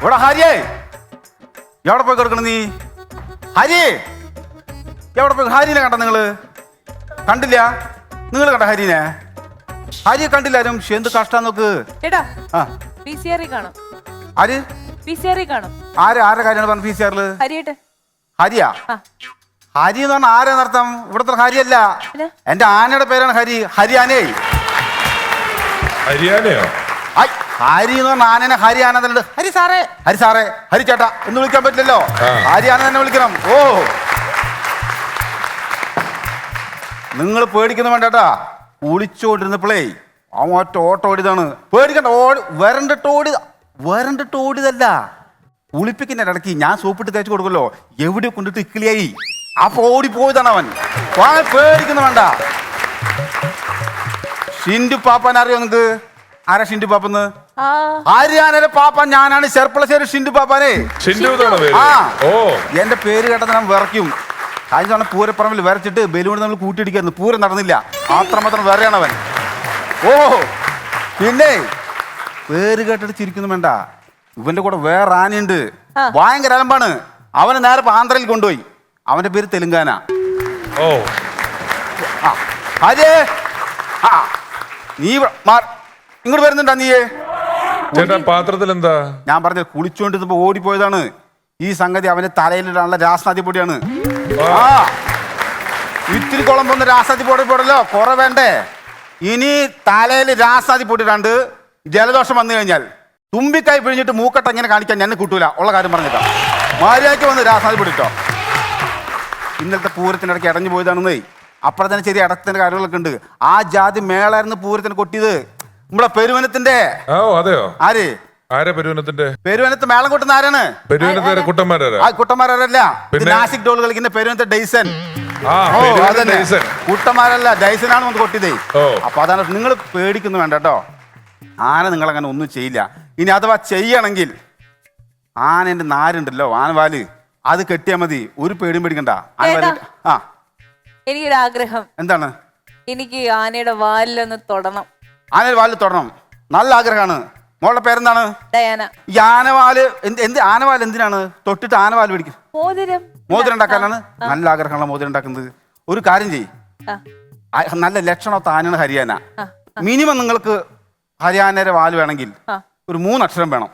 ഇവിടെ ഹരിയേ? എവിടെ പോയി കിടക്കണം നീ? ഹരി എവിടെ പോയി? ഹരിനെ കണ്ട നിങ്ങൾ? കണ്ടില്ല? നിങ്ങൾ കണ്ട ഹരിനെ? ഹരി കണ്ടില്ല ആരും? എന്ത് കഷ്ടാ നോക്ക് ചേട്ടാ ആ. പി സി ആറി കാണും. ആര്? പി സി ആറി കാണും. ആര്? കാര്യമാണ് പി സി ഹരിയാ? ആ. ഹരി എന്ന് പറഞ്ഞാൽ ആരാ നടത്തം ഇവിടുത്തെ ഹരിയല്ല. പിന്നെ? എന്റെ ആനയുടെ പേരാണ് ഹരി. ഹരിയാനേ. ഹരിയാനയോ? ഐ, ഹരി എന്ന് പറഞ്ഞ ആനനെ ഹരി ആന ഹരി സാറേ. ഹരി സാറേ. ഹരി ചേട്ടാ എന്ന് വിളിക്കാൻ പറ്റില്ലല്ലോ. ഹരി ആനന്ദനെ വിളിക്കണം. ഓ. നിങ്ങൾ പേടിക്കുന്ന വേണ്ടട്ടാ ഒളിച്ചോണ്ടിരുന്നപ്പോഴേ ആ ഒറ്റ ഓട്ടോ ഓടിയതാണ്. പേടിക്കണ്ട ഓടി വരണ്ടിട്ട് ഓടി വരണ്ടിട്ട് ഓടിയതല്ല. ഒളിപ്പിക്കുന്ന ഇടയ്ക്ക് ഞാൻ സോപ്പിട്ട് തേച്ച് കൊടുക്കല്ലോ എവിടെ കൊണ്ടിട്ട് ഇക്കിളിയായി. അപ്പൊ ഓടിപ്പോയതാണ് അവൻ. പേടിക്കുന്ന വേണ്ട. ഷിൻഡു പാപ്പാൻ അറിയോ നിങ്ങക്ക്? ആരാ ഷിൻഡു പാപ്പന്ന്? ആ. പാപ്പ ഞാനാണ്. ചെർപ്പളശ്ശേരി ഷിൻഡു പാപ്പാനെ. ഷിൻഡു ആ. ഓ. എന്റെ പേര് കേട്ടത് ഞാൻ വിറയ്ക്കും. കഴിഞ്ഞ തവണ പൂരപ്പറമ്പിൽ വരച്ചിട്ട് ബലൂൺ നമ്മൾ കൂട്ടിയിടിക്കായിരുന്നു. പൂരം നടന്നില്ല. അത്രമാത്രം വേറെയാണ് അവൻ. ഓ. പിന്നെ പേര് കേട്ടിട്ട് ചിരിക്കുന്നു വേണ്ട. ഇവന്റെ കൂടെ വേറെ ആനയുണ്ട്. ഭയങ്കര അലമ്പാണ്. അവനെ നേരെ ആന്ധ്രയിൽ കൊണ്ടുപോയി. അവന്റെ പേര് തെലുങ്കാന. ഓ. ആ. ഹരിയേ ആ. നീ ഇങ്ങോട്ട് വരുന്നുണ്ടാ നീയേ? ചേട്ടാ പാത്രത്തിൽ എന്താ ഞാൻ പറഞ്ഞത് കുളിച്ചുകൊണ്ടിരുന്നപ്പോ ഓടിപ്പോയതാണ്. ഈ സംഗതി അവന്റെ തലയിലിടാനുള്ള രാസനാഥി പൊടിയാണ് ആ. ഇത്തിരി കുളം പോകുന്ന രാസാതി പൊടി പോടല്ലോ കുറെ വേണ്ടേ? ഇനി തലയിൽ രാസാതി പൊടി ഇടാണ്ട് ജലദോഷം വന്നു കഴിഞ്ഞാൽ തുമ്പിക്കായി പിഴിഞ്ഞിട്ട് മൂക്കട്ട ഇങ്ങനെ കാണിക്കാൻ എന്നെ കിട്ടൂല. ഉള്ള കാര്യം പറഞ്ഞിട്ടാ മര്യാദയ്ക്ക് വന്ന് രാസാതി പൊടിട്ടോ ഇന്നലത്തെ പൂരത്തിനിടയ്ക്ക് ഇടഞ്ഞു പോയതാണെന്നേ. അപ്പുറത്തന്നെ ചെറിയ ഇടത്തിന്റെ കാര്യങ്ങളൊക്കെ ഉണ്ട്. ആ ജാതി മേളായിരുന്നു പൂരത്തിന് കൊട്ടിയത്. നമ്മുടെ പെരുവനത്തിന്റെ ഓ അതെയോ? ആര്? ആരെ പെരുവനത്തിന്റെ? പെരുവനത്ത് മേളം കൂട്ടുന്ന ആരാണ്? പെരുവനത്തെ കുട്ടന്മാരാരാ? ആ കുട്ടന്മാരല്ല. പിന്നെ? നാസിക് ഡോൾ കളിക്കുന്ന പെരുവനത്തെ ഡൈസൻ ആ ഓ, പെരുവനത്തെ അതന്നെ. ഡൈസൺ. കുട്ടന്മാരല്ല ഡൈസനാണ് വന്ന് കൊട്ടിയതേ. ഓ. അപ്പൊ അതാണ് നിങ്ങൾ പേടിക്കുന്നു വേണ്ട കേട്ടോ. ആന നിങ്ങൾ അങ്ങനെ ഒന്നും ചെയ്യില്ല. ഇനി അഥവാ ചെയ്യണമെങ്കിൽ ആനന്റെ നാരുണ്ടല്ലോ ആനവാൽ. അത് കെട്ടിയാ മതി. ഒരു പേടിയും പേടിക്കണ്ട. ആനവാൽ ഏട്ടാ. ആ. എനിക്കൊരാഗ്രഹം. എന്താണ്? എനിക്ക് ആനയുടെ വാലിലൊന്ന് തൊടണം. ആനയുടെ വാൽ തൊടണം. നല്ല ആഗ്രഹമാണ് മോളുടെ പേരെന്താണ്? ഡയാന. ഈ ആനവാൽ എന്ത് എന്ത് ആനവാൽ എന്തിനാണ്? തൊട്ടിട്ട് ആനവാൽ പിടിക്കും. മോതിരം. മോതിരം ഉണ്ടാക്കാനാണ്? നല്ല ആഗ്രഹമുള്ള മോതിരം ഉണ്ടാക്കുന്നത്. ഒരു കാര്യം ചെയ്യും. ആ, നല്ല ലക്ഷണമൊത്ത ആനയാണ് ഹരിയാന. ആ, മിനിമം നിങ്ങൾക്ക് ഹരിയാനയുടെ വാൽ വേണമെങ്കിൽ ആ. ഒരു മൂന്നക്ഷരം വേണം.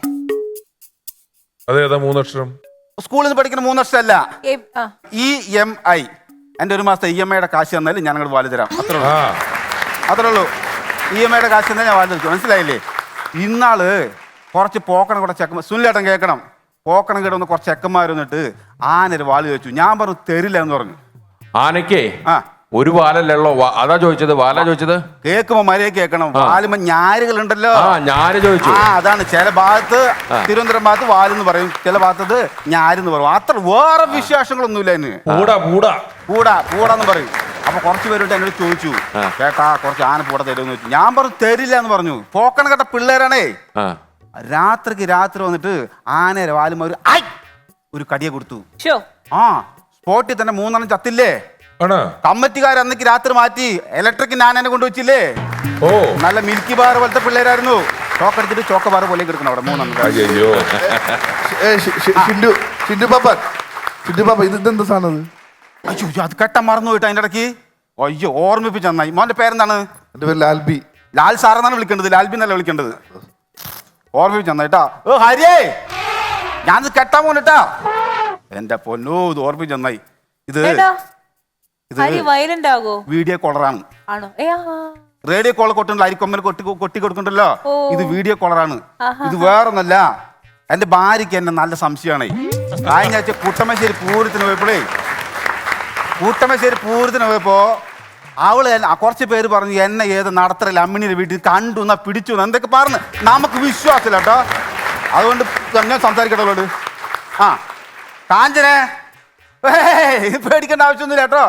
അതെ അതേതാ മൂന്നക്ഷരം? സ്കൂളിൽ നിന്ന് പഠിക്കുന്ന മൂന്നക്ഷരം അല്ല ആ, ഇ എം ഐ. എന്റെ ഒരു മാസത്തെ ഇ എം ഐയുടെ കാശ് തന്നാലും ഞാൻ അങ്ങോട്ട് വാൽ തരാം. അത്രേ ഉള്ളൂ. ആ. അത്രേ ഉള്ളൂ. ഇ എം ഐയുടെ കാശ് തന്നെ ഞാൻ വാങ്ങി നിൽക്കും മനസ്സിലായില്ലേ? ഇന്നാൾ കുറച്ച് പോക്കണം കൂടെ ചെക്കന്മാർ സുനിലേട്ടൻ കേൾക്കണം. പോക്കണം കിടന്ന് കുറച്ച് ചെക്കന്മാർ വന്നിട്ട് ആനൊരു വാൽ ചോദിച്ചു ഞാൻ പറഞ്ഞു തരില്ല എന്ന് പറഞ്ഞു. ആനയ്ക്കേ ആ. ഒരു വാലല്ലോ അതാ ചോദിച്ചത് വാല ചോദിച്ചത്? കേൾക്കുമ്പോ മര്യാദ കേൾക്കണം. വാലുമ്പോ ഞാരുകൾ ഉണ്ടല്ലോ ആ ഞാൻ ചോദിച്ചു. ആ അതാണ്. ചില ഭാഗത്ത് തിരുവനന്തപുരം ഭാഗത്ത് വാലെന്ന് പറയും. ചില ഭാഗത്തത് ഞാരെന്ന് പറയും. അത്ര വേറെ വിശ്വാസങ്ങളൊന്നുമില്ല അതിന്. കൂടാ പൂടാ. കൂടാ പൂടാന്ന് പറയും. അപ്പൊ കുറച്ച് പേരോട്ട് എന്നോട് ചോദിച്ചു കേട്ടാ കുറച്ച് ആന പൂട തരുമെന്ന് ചോദിച്ചു. ഞാൻ പറഞ്ഞു തരില്ല എന്ന് പറഞ്ഞു. പോക്കണ കേട്ട പിള്ളേരാണേ. ആ. രാത്രിക്ക് രാത്രി വന്നിട്ട് ആനയുടെ വാലും ഒരു ഐ! ഒരു കടിയെ കൊടുത്തു. ഷോ ആ സ്പോട്ടിൽ തന്നെ മൂന്നെണ്ണം ചത്തില്ലേ? കമ്മറ്റിക്കാർ അന്നേക്ക് രാത്രി മാറ്റി ഇലക്ട്രിക് ആനനെ കൊണ്ടുവച്ചില്ലേ? ഓ. നല്ല മിൽക്കി ബാർ പോലത്തെ പിള്ളേരായിരുന്നു. ചോക്കടിച്ചിട്ട് ചോക്ക ബാർ പോലെ കിടക്കണം അവിടെ മൂന്നെണ്ണം. ഷിൻഡു ഷിൻഡു പാപ്പ. ഷിൻഡു പാപ്പ ഇത് എന്താ സാധനം? അയ്യോ അത് കെട്ട മറന്നു പോയിട്ട് അതിന്റെ ഇടയ്ക്ക്. അയ്യോ ഓർമ്മിപ്പിച്ച് നന്നായി. മോന്റെ പേരെന്താണ്? എന്റെ പേര് ലാൽബി. ലാൽ സാറെന്നാണ് വിളിക്കേണ്ടത്. ലാൽബി എന്നല്ല വിളിക്കേണ്ടത്? ഓർമ്മിപ്പിച്ച് നന്നായിട്ടാ. ഓ ഹരിയേ! ഞാനിത് കെട്ടാൻ പോണിട്ടാ. എന്റെ പൊന്നോ ഇത് ഓർമ്മിപ്പിച്ച് നന്നായി. ഇത് ഇത് വീഡിയോ കോളറാണ്. റേഡിയോ കോൾ കൊട്ടുണ്ടല്ലോ അരിക്കൊമ്മൽ കൊട്ടി കൊട്ടി കൊടുക്കണ്ടല്ലോ ഇത് വീഡിയോ കോളറാണ്. ഇത് വേറൊന്നല്ല. എന്റെ ഭാര്യയ്ക്ക് എന്നെ നല്ല സംശയമാണ്. കഴിഞ്ഞ ആഴ്ച കുട്ടമശ്ശേരി പൂരത്തിന് പോയപ്പോഴേ കൂട്ടമശ്ശേരി പൂരത്തിന് പോയപ്പോ അവൾ കുറച്ച് പേര് പറഞ്ഞു എന്നെ ഏത് നടത്തറല്ല അമ്മിണിയുടെ വീട്ടിൽ കണ്ടു എന്നാ പിടിച്ചു എന്തൊക്കെ പറഞ്ഞു. നമുക്ക് വിശ്വാസമില്ല കേട്ടോ അതുകൊണ്ട് തന്നെ സംസാരിക്കട്ടെ അവളോട്? ആ. കാഞ്ചനെ. പേടിക്കേണ്ട ആവശ്യമൊന്നുമില്ല കേട്ടോ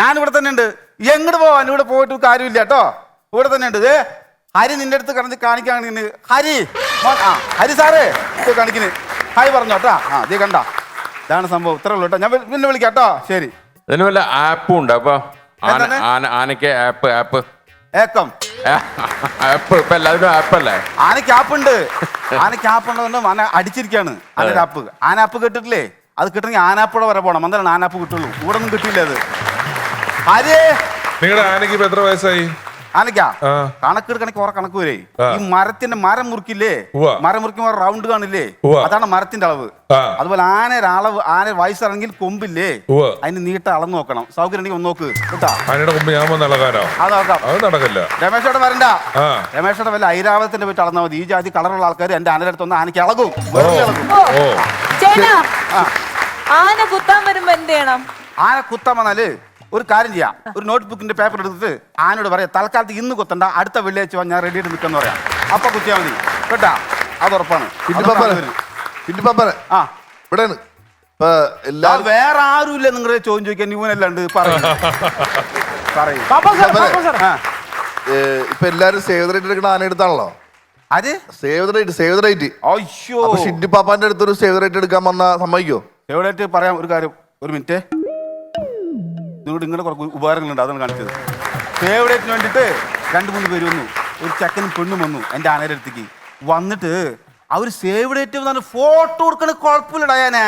ഞാൻ ഇവിടെ തന്നെ ഉണ്ട്. എങ്ങോട്ട് പോവാൻ? ഇവിടെ പോയിട്ട് കാര്യമില്ല കേട്ടോ ഇവിടെ തന്നെ ഉണ്ട്. ഹരി നിന്റെ അടുത്ത് കടന്ന് കാണിക്കാൻ ഹരി ആ ഹരി സാറേ കാണിക്കുന്നു ഹരി പറഞ്ഞോ കേട്ടോ ആ ഇത് കണ്ട. ഇതാണ് സംഭവം. ഇത്രേ ഉള്ളൂ കേട്ടോ ഞാൻ പിന്നെ വിളിക്കാം കേട്ടോ ശരി. ഇതിന് വല്ല ആപ്പും ഉണ്ട്. അപ്പൊ ആന എന്താണ്? ആന ആനയ്ക്ക് ആപ്പ് ആപ്പ്. ഏക്കം. ആപ്പ് ഇപ്പൊ എല്ലാവരും ആപ്പല്ലേ? ആനയ്ക്ക് ആപ്പുണ്ട്. ആനയ്ക്ക് ആപ്പുണ്ടെന്ന് ആന അടിച്ചിരിക്കാണ്. ആനയുടെ ആപ്പ്. ആന ആപ്പ് കിട്ടിട്ടില്ലേ? അത് കിട്ടണമെങ്കിൽ ആനാപ്പുഴ വരെ പോണം. എന്നാലാണ് ആനാപ്പ് കിട്ടുള്ളൂ. ഇവിടെ ഒന്നും കിട്ടിയില്ല അത്. ആര് നിങ്ങളുടെ ആനയ്ക്ക് ഇപ്പൊ എത്ര വയസ്സായി? ആനയ്ക്കാ ആ. കണക്ക് ഓറ കണക്ക് വരെ. ഈ മരത്തിന്റെ മരം മുറിക്കില്ലേ? മരം മുറിക്കുമ്പോൾ റൗണ്ട് കാണില്ലേ? അതാണ് മരത്തിന്റെ അളവ്. അതുപോലെ ആനയുടെ അളവ് ആന വയസ്സാണെങ്കിൽ കൊമ്പില്ലേ. അതിന് നീട്ട അളവ് നോക്കണം. സൗകര്യം ഒന്ന് നോക്ക്. രമേശോടെ വരണ്ട. രമേശോടെ വല്ല ഐരാവതത്തിന്റെ പോയിട്ട് അളന്നാൽ മതി. ഈ ജാതി കളറുള്ള ആൾക്കാർ എന്റെ ആനയുടെ അടുത്ത് ഒന്ന് ആനയ്ക്ക് അളകും. ആന കുത്താൻ വരുമ്പോ എന്ത് ചെയ്യണം? ആന കുത്താൻ വന്നാൽ ഒരു കാര്യം ചെയ്യാം. ഒരു നോട്ട് ബുക്കിന്റെ പേപ്പർ എടുത്തിട്ട് ആനോട് പറയാം തൽക്കാലത്ത് ഇന്ന് കൊത്തണ്ട അടുത്ത വെള്ളിയാഴ്ച വാ, ഞാൻ റെഡി ആയിട്ട് നിൽക്കാന്ന് പറയാം. അപ്പൊ കുത്തിയാൽ മതി. കേട്ടാ? അത് ഉറപ്പാണ്. ഷിൻഡു അത് പാപ്പ സാധനം വരും. ഷിൻഡു ആ. ആ, വേറെ ആരുമില്ല നിങ്ങളുടെ ചോദ്യം ചോദിക്കാൻ ന്യൂനല്ലാണ്ട് പറയും. പറയും. ഇപ്പൊ എല്ലാരും സേവ് റേറ്റ് എടുക്കുന്ന ആന എടുത്താണല്ലോ അത് സേവ് റേറ്റ് സേവ് റേറ്റ് അയ്യോ. അപ്പൊ ഷിൻഡു പാപ്പാന്റെ അടുത്തൊരു സേവ് റേറ്റ് എടുക്കാൻ വന്ന സമ്മതിക്കോ? സേവ് റേറ്റ് പറയാം ഒരു കാര്യം ഒരു മിനിറ്റ് നിങ്ങളുടെ നിങ്ങളുടെ കുറച്ച് ഉപകാരങ്ങളുണ്ട് അതാണ് കാണിച്ചത്. ഫേവറേറ്റിന് വേണ്ടിയിട്ട് രണ്ട് മൂന്ന് പേര് വന്നു. ഒരു ചെക്കനും പെണ്ണും വന്നു എന്റെ ആനയുടെ അടുത്തേക്ക്. വന്നിട്ട് അവർ സേവ് ഡേറ്റ് വന്നിട്ട് ഫോട്ടോ കൊടുക്കണ കുഴപ്പമില്ലടായാനെ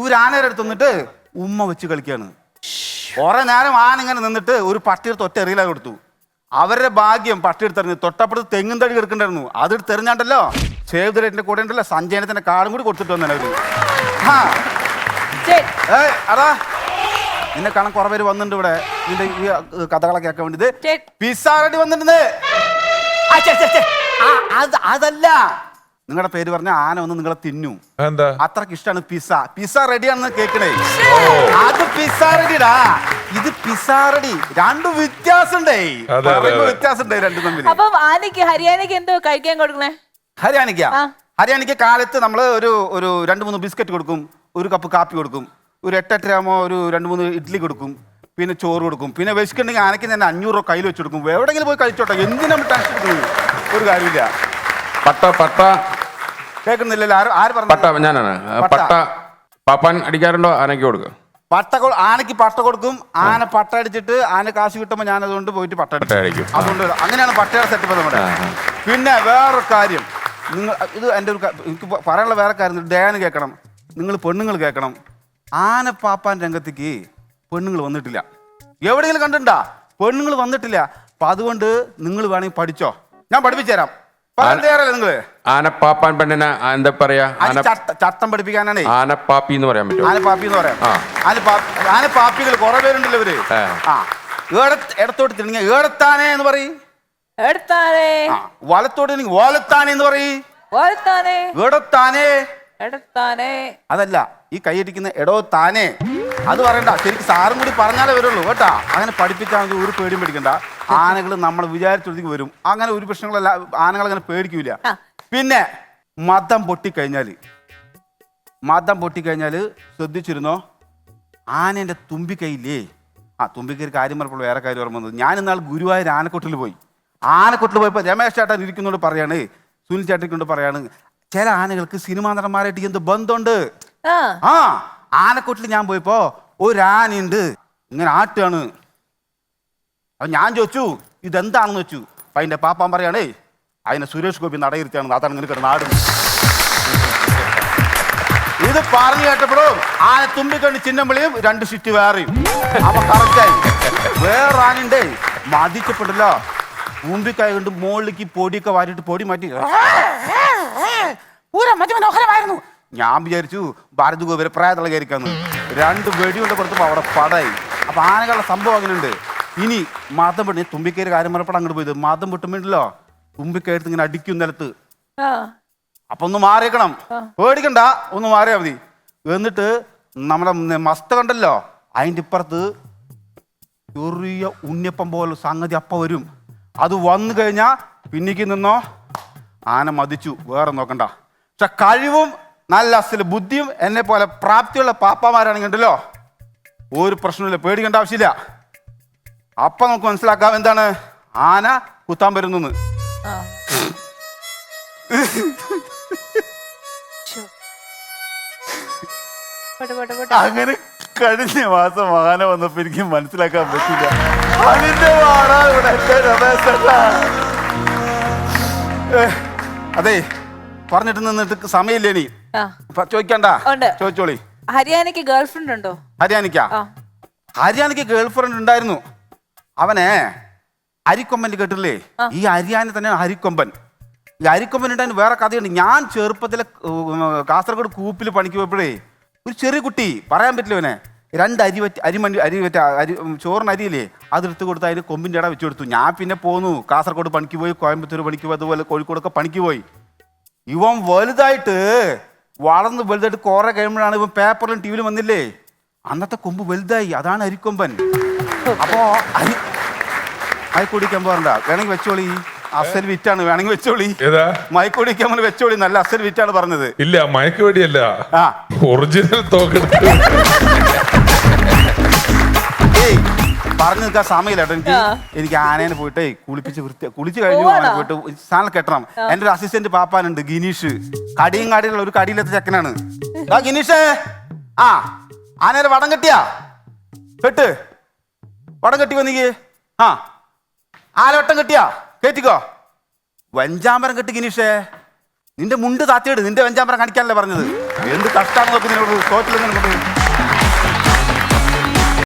ഇവർ ആനയുടെ അടുത്ത് വന്നിട്ട് ഉമ്മ വെച്ച് കളിക്കുകയാണ് കുറെ നേരം ആന ഇങ്ങനെ നിന്നിട്ട് ഒരു പട്ടിയെടുത്ത് ഒറ്റ അറിയില്ല കൊടുത്തു. അവരുടെ ഭാഗ്യം പട്ടി എടുത്തെറിഞ്ഞു തൊട്ടപ്പുറത്ത് തെങ്ങും തടി കിടക്കണ്ടായിരുന്നു അതെടുത്ത് എടുത്തെറിഞ്ഞാണ്ടല്ലോ സേവ് ഡേറ്റിന്റെ കൂടെ ഉണ്ടല്ലോ സഞ്ജയനത്തിന്റെ കാർഡും കൂടി കൊടുത്തിട്ട് വന്നു ആ ഏയ് അടാ നിന്നെ കാണാൻ കുറെ പേര് വന്നിട്ടുണ്ട് ഇവിടെ. നിന്റെ ഈ കഥകളൊക്കെ ആക്കാൻ വേണ്ടിട്ട് പിസാറടി പിസ്സാറടി വന്നിട്ടുണ്ട്? ആ, ഛെ, ഛെ, ഛെ. ആ, അത് അതല്ല. നിങ്ങളുടെ പേര് പറഞ്ഞ ആന ഒന്ന് നിങ്ങളെ തിന്നു. എന്താ അത്രയ്ക്ക് ഇഷ്ടമാണ് പിസ്സ പിസ്സ റെഡിയാണെന്ന് കേക്കണേ അത് പിസ്സ റെഡിടാ ഇത് പിസ്സ റെഡി രണ്ടും വ്യത്യാസമുണ്ടേ. അതെ, അതെ, പറയുമ്പോ അതെ. വ്യത്യാസമുണ്ടേ രണ്ടും തമ്മിൽ അപ്പൊ ആനയ്ക്ക് ഹരിയാനയ്ക്ക് എന്തോ കഴിക്കാൻ കൊടുക്കണേ? ഹരിയാനയ്ക്ക? ആ. ഹരിയാനയ്ക്ക് കാലത്ത് നമ്മൾ ഒരു ഒരു രണ്ട് മൂന്ന് ബിസ്ക്കറ്റ് കൊടുക്കും. ഒരു കപ്പ് കാപ്പി കൊടുക്കും. ഒരു എട്ടെട്ടരാകുമ്പോൾ ഒരു രണ്ട് മൂന്ന് ഇഡ്ഡലി കൊടുക്കും പിന്നെ ചോറ് കൊടുക്കും പിന്നെ വിശക്കുണ്ടെങ്കിൽ ആനയ്ക്ക് തന്നെ അഞ്ഞൂറ് രൂപ കയ്യിൽ വെച്ച് കൊടുക്കും. എവിടെയെങ്കിലും പോയി കഴിച്ചോട്ടെ എന്തിനാ ടെൻഷൻ എടുക്കുന്നത് ഒരു കാര്യമില്ല. പട്ട പട്ട. കേൾക്കുന്നില്ലല്ലോ? ആര് ആര് പട്ട ഞാനാണ്. പട്ട. പാപ്പാൻ അടിക്കാറുണ്ടോ? ആനയ്ക്ക് കൊടുക്കുക പട്ട ആനയ്ക്ക് പട്ട കൊടുക്കും. ആന പട്ട അടിച്ചിട്ട് ആന കാശ് കിട്ടുമ്പോൾ ഞാൻ അതുകൊണ്ട് പോയിട്ട് പട്ട അടിച്ചു അടിക്കും. അതുകൊണ്ട് അങ്ങനെയാണ് പട്ടയുടെ സെറ്റപ്പ് നമ്മുടെ. പിന്നെ വേറൊരു കാര്യം. നിങ്ങൾ ഇത് എന്റെ ഒരു എനിക്ക് പറയാനുള്ള വേറെ കാര്യം ഡയാന് കേൾക്കണം. നിങ്ങൾ പെണ്ണുങ്ങൾ കേൾക്കണം. ആന പാപ്പാൻ രംഗത്തേക്ക് പെണ്ണുങ്ങൾ വന്നിട്ടില്ല. എവിടെയെങ്കിലും കണ്ടിട്ടുണ്ടാ? പെണ്ണുങ്ങൾ വന്നിട്ടില്ല. അപ്പൊ അതുകൊണ്ട് നിങ്ങൾ വേണമെങ്കിൽ പഠിച്ചോ. ഞാൻ പഠിപ്പിച്ചു തരാം പറയാൻ തയ്യാറല്ലേ നിങ്ങൾ? ആനപ്പാപ്പാൻ പെണ്ണിനെ എന്താ പറയാ? അത് ചട്ട- ചട്ടം പഠിപ്പിക്കാനാണേ. ആനപ്പാപ്പി എന്ന് പറയാൻ പറ്റുമോ? ആനപ്പാപ്പി എന്ന് പറയാം. ആനപ്പാപ്പി ആനപ്പാപ്പികൾ കുറെ പേരുണ്ടല്ലോ ഇവർ. ആ. ഏടത്ത് ഇടത്തോട്ട് തിരിഞ്ഞ ഏടത്താനെ എന്ന് പറയും. എടുത്താനേ വലത്തോട്ട് തിരിഞ്ഞ് ഓലത്താനേ എന്ന് പറയും. ഓലത്താനേ ഏടത്താനേ. എടുത്താനേ അതല്ല ഈ കൈയടിക്കുന്ന എടോ താനേ. അത് പറയണ്ട ശരിക്കും സാറും കൂടി പറഞ്ഞാലേ വരുള്ളൂ കേട്ടാ. അങ്ങനെ പഠിപ്പിച്ചാൽ മതി ഒരു പേടിയും പേടിക്കണ്ട. ആനകൾ നമ്മൾ വിചാരിച്ചൊരുത്തേക്ക് വരും. അങ്ങനെ ഒരു പ്രശ്നങ്ങളല്ല ആനകൾ അങ്ങനെ പേടിക്കൂല. പിന്നെ മതം പൊട്ടിക്കഴിഞ്ഞാൽ. മതം പൊട്ടിക്കഴിഞ്ഞാൽ ശ്രദ്ധിച്ചിരുന്നോ? ആനേന്റെ തുമ്പിക്കൈയില്ലേ? ആ തുമ്പിക്കൈ കാര്യം പറഞ്ഞപ്പോൾ വേറെ കാര്യം ഓർമ്മ വന്നത്. ഞാൻ ഇന്നാൾ ഗുരുവായൂർ ആനക്കൊട്ടിൽ പോയി. ആനക്കൊട്ടിൽ പോയപ്പോൾ രമേശ് ചേട്ടൻ ഇരിക്കുന്നോട് പറയാണ്. സുനിൽ ചേട്ടനോട് പറയാണ്. ചില ആനകൾക്ക് സിനിമാ നടന്മാരായിട്ട് എന്ത് ബന്ധമുണ്ട്? ആ. ആനക്കൂട്ടിൽ ഞാൻ പോയപ്പോ ഒരു ആനയുണ്ട് ഇങ്ങനെ ആട്ടാണ് അപ്പൊ ഞാൻ ചോദിച്ചു ഇതെന്താണെന്ന് വെച്ചു അപ്പൊ അതിന്റെ പാപ്പാൻ പറയാണേ അതിനെ സുരേഷ് ഗോപി നടയിരുത്തിയാണ് അതാണ് ഇങ്ങനെ കിടന്ന് ആടും ഇത് പറഞ്ഞു കേട്ടപ്പോഴും ആന തുമ്പിക്കണ്ണി ചിഹ്നം വിളിയും രണ്ട് ഷിറ്റ് വേറെയും. അപ്പൊ കറക്റ്റായി വേറെ ആനണ്ടേ മതിക്കപ്പെടില്ല തുമ്പിക്കായ കൊണ്ട് മുകളിലേക്ക് പൊടിയൊക്കെ വാരിയിട്ട് പൊടി മാറ്റി. പൂരം ഞാൻ വിചാരിച്ചു ഭാരത് ഗോപുര പ്രായത്തിലുള്ള കയറിക്കാന്ന്. രണ്ട് വെടിയുണ്ട് കൊടുത്തപ്പോ അവിടെ പടായി അപ്പൊ ആനകളുടെ സംഭവം അങ്ങനെയുണ്ട്. ഇനി മാതം പെട്ടി തുമ്പിക്കയറി കാര്യം പറഞ്ഞപ്പോൾ അങ്ങോട്ട് പോയത്. മാതം പെട്ടുമ്പോണ്ടല്ലോ തുമ്പിക്കയർത്ത് ഇങ്ങനെ അടിക്കും നിലത്ത്. അപ്പൊ ഒന്ന് മാറിയേക്കണം. പേടിക്കണ്ട. ഒന്ന് മാറിയാ മതി. എന്നിട്ട് നമ്മുടെ മസ്ത കണ്ടല്ലോ? അതിന്റെ ഇപ്പുറത്ത് ചെറിയ ഉണ്ണിയപ്പം പോലെ സംഗതി അപ്പ വരും. അത് വന്നു കഴിഞ്ഞാ പിന്നിക്ക് നിന്നോ? ആന മതിച്ചു വേറെ നോക്കണ്ട. പക്ഷെ കഴിവും നല്ല അസൽ ബുദ്ധിയും എന്നെ പോലെ പ്രാപ്തിയുള്ള പാപ്പമാരാണെങ്കിൽ ഉണ്ടല്ലോ ഒരു പ്രശ്നമില്ല പേടിക്കേണ്ട ആവശ്യമില്ല. അപ്പൊ നമുക്ക് മനസ്സിലാക്കാം എന്താണ്? ആന കുത്താൻ വരുന്നെന്ന് പോട്ടെ. അങ്ങനെ കഴിഞ്ഞ മാസം ആന വന്നപ്പോ എനിക്ക് മനസ്സിലാക്കാൻ പറ്റില്ല അതിന്റെ വാടാ ഇവിടെ അതെ പറഞ്ഞിട്ട് നിന്നിട്ട് സമയമില്ലേ നീ ആ. ഇപ്പൊ ചോദിക്കണ്ട. ഉണ്ട്. ചോദിച്ചോളി. ഹരിയാനയ്ക്ക് ഗേൾഫ്രണ്ട് ഉണ്ടോ? ഹരിയാനിക്ക ആ. ഹരിയാനയ്ക്ക് ഗേൾ ഫ്രണ്ട് ഉണ്ടായിരുന്നു. അവനെ അരിക്കൊമ്പൻ കേട്ടില്ലേ ഈ ഹരിയാന തന്നെ ഹരിക്കൊമ്പൻ ഈ അരിക്കൊമ്പൻ ഉണ്ടായിരുന്നു വേറെ കഥയുണ്ട്. ഞാൻ ചെറുപ്പത്തിലെ ഉം, കാസർഗോഡ് കൂപ്പിൽ പണിക്ക് പോയപ്പോഴേ ഒരു ചെറിയ കുട്ടി പറയാൻ പറ്റില്ല അവനെ രണ്ട് അരി വറ്റ് അരിമണ്ടി അരി വറ്റ അരി ചോറിന് അരിയില്ലേ? അതെടുത്ത് കൊടുത്ത് അതിന് കൊമ്പിന്റെ ഇട വെച്ച് കൊടുത്തു. ഞാൻ പിന്നെ പോന്നു. കാസർഗോഡ് പണിക്ക് പോയി കോയമ്പത്തൂർ പണിക്ക് പോയി അതുപോലെ കോഴിക്കോടൊക്കെ പണിക്ക് പോയി. ഇവൻ വലുതായിട്ട് വളർന്ന് വലുതായിട്ട് കുറെ കഴിയുമ്പോഴാണ് ഇവൻ പേപ്പറിലും ടി വിയിലും വന്നില്ലേ? അന്നത്തെ കൊമ്പ് വലുതായി. അതാണ് അരിക്കൊമ്പൻ. അപ്പോ അരി മയക്കുടിക്കാൻ പോകണ്ട. വേണമെങ്കിൽ വെച്ചോളി. അസൽ വിറ്റാണ്. വേണമെങ്കിൽ വെച്ചോളി. മയക്കുടിക്കാൻ നമ്മൾ വെച്ചോളി. നല്ല അസൽ വിറ്റാണ് പറഞ്ഞത്. ഇല്ല ആ. ഒറിജിനൽ തോക്കെടുത്ത്. ഏയ് പറഞ്ഞു നിൽക്കാൻ സമയമില്ല കേട്ടോ. എനിക്ക് എനിക്ക് ആനേനെ പോയിട്ട് കുളിപ്പിച്ച് വൃത്തി കുളിച്ച് കഴിഞ്ഞു? ആനെ പോയിട്ട് സാധനം കെട്ടണം. എന്റെ ഒരു അസിസ്റ്റന്റ് പാപ്പാനുണ്ട് ഗിനീഷ്. കടിയും കാടിയുള്ള ഒരു കടിയിലത്തെ ചെക്കനാണ്. ആ ഗിനീഷേ. ആ ആനേനെ വടം കെട്ടിയാ? കെട്ട്. വടം കെട്ടി വന്നിക്ക് ആ ആലവട്ടം കെട്ടിയാ? കേറ്റിക്കോ. വഞ്ചാമ്പരം കെട്ടി ഗിനീഷേ. നിന്റെ മുണ്ട് താത്തിയിട് നിന്റെ വഞ്ചാമ്പരം കാണിക്കാനല്ലേ പറഞ്ഞത്? എന്ത് കഷ്ടാന്ന് നോക്കി നിന്നോട്. തോറ്റില്ലെന്ന്